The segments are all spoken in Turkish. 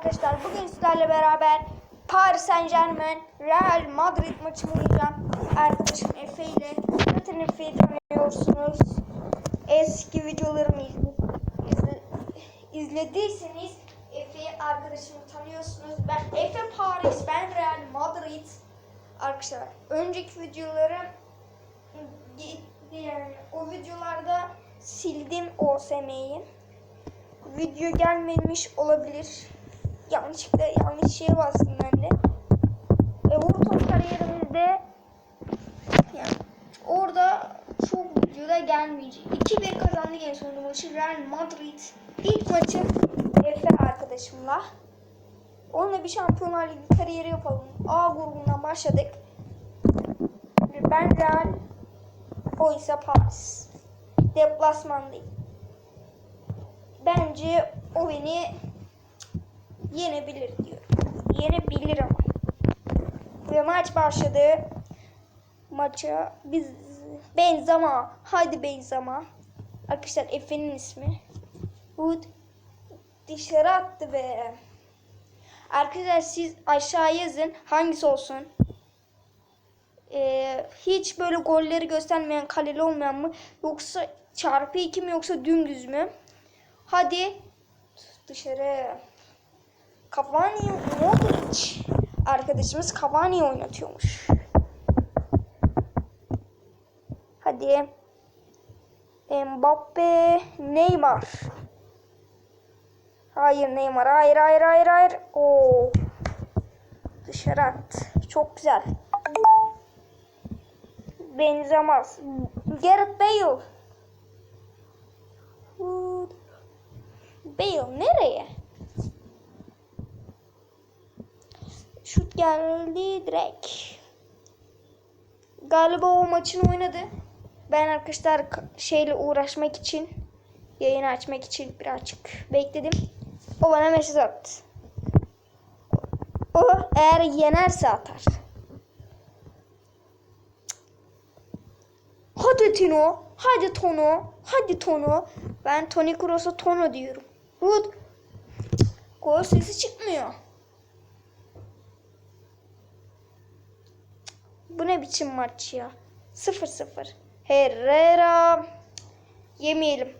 arkadaşlar. Bugün sizlerle beraber Paris Saint Germain Real Madrid maçını oynayacağım. Arkadaşım Efe ile. Zaten Efe'yi tanıyorsunuz. Eski videolarımı izle, izle- izlediyseniz Efe'yi arkadaşımı tanıyorsunuz. Ben Efe Paris, ben Real Madrid. Arkadaşlar önceki videolarım yani o videolarda sildim OSM'yi video gelmemiş olabilir. Yanlışlıkla yanlış şeye bastım ben de. E, Vurton kariyerimizde yani orada çok videoda gelmeyecek. 2-1 kazandık en sonunda maçı. Real Madrid ilk maçı Efe arkadaşımla. Onunla bir Şampiyonlar Ligi kariyeri yapalım. A grubundan başladık. Ben Real, o ise Paris. Deplasmandayım bence o beni yenebilir diyor. Yenebilir ama. Ve maç başladı. Maça biz Benzema. Hadi Benzema. Arkadaşlar Efe'nin ismi. Hood dışarı attı be. Arkadaşlar siz aşağı yazın hangisi olsun. Ee, hiç böyle golleri göstermeyen kaleli olmayan mı yoksa çarpı iki mi yoksa dümdüz mü? Hadi dışarı. Cavani Modric arkadaşımız Cavani oynatıyormuş. Hadi. Mbappe, Neymar. Hayır Neymar. Hayır hayır hayır hayır. Oo. Dışarı at. Çok güzel. Benzemez. Gareth Bale. Bale nereye? Geldi direkt. Galiba o maçını oynadı. Ben arkadaşlar şeyle uğraşmak için yayını açmak için birazcık bekledim. O bana mesaj attı. O eğer yenerse atar. Hadi Tino, hadi Tono, hadi Tono. Ben Toni Kroos'a Tono diyorum. Wood. Gol sesi çıkmıyor. Bu ne biçim maç ya? 0-0. Herrera. Yemeyelim.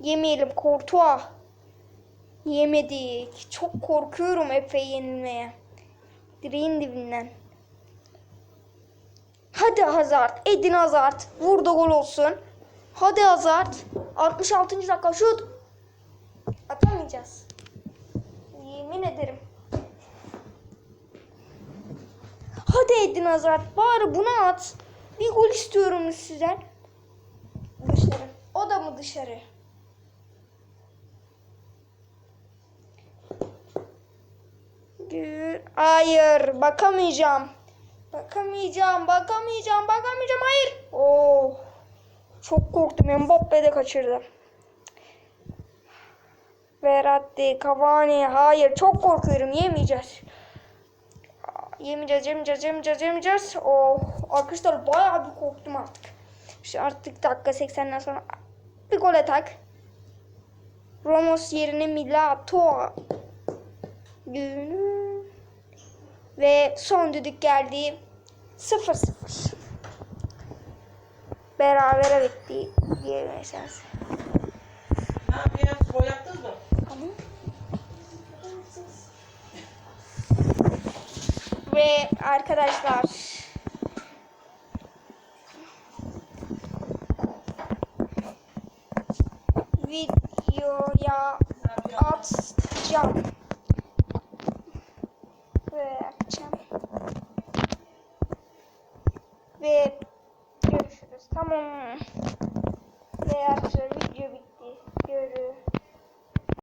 Yemeyelim. Courtois. Yemedik. Çok korkuyorum Efe yenilmeye. Direğin dibinden. Hadi Hazard. Edin Hazard. Vur da gol olsun. Hadi Hazard. 66. dakika şut. Atamayacağız. Yemin ederim. Hadi Edin Hazard. Bari bunu at. Bir gol istiyorum sizden. Dışarı. O da mı dışarı? Hayır. Bakamayacağım. Bakamayacağım. Bakamayacağım. Bakamayacağım. Hayır. Oh. Çok korktum. Mbappe de kaçırdı. Verratti, Cavani. Hayır çok korkuyorum. Yemeyeceğiz. Yemeyeceğiz, yemeyeceğiz, yemeyeceğiz, yemeyeceğiz. Oh, arkadaşlar bayağı bir korktum artık. İşte artık dakika 80'den sonra bir gol atak. Ramos yerine Milito. Günü. Ve son düdük geldi. 0-0. Berabere bitti diyebilirsiniz. Ne yapıyorsunuz? Gol yaptınız mı? Ve arkadaşlar videoya atacağım. Ve açacağım. Ve görüşürüz. Tamam. Ve video bitti. Görüşürüz.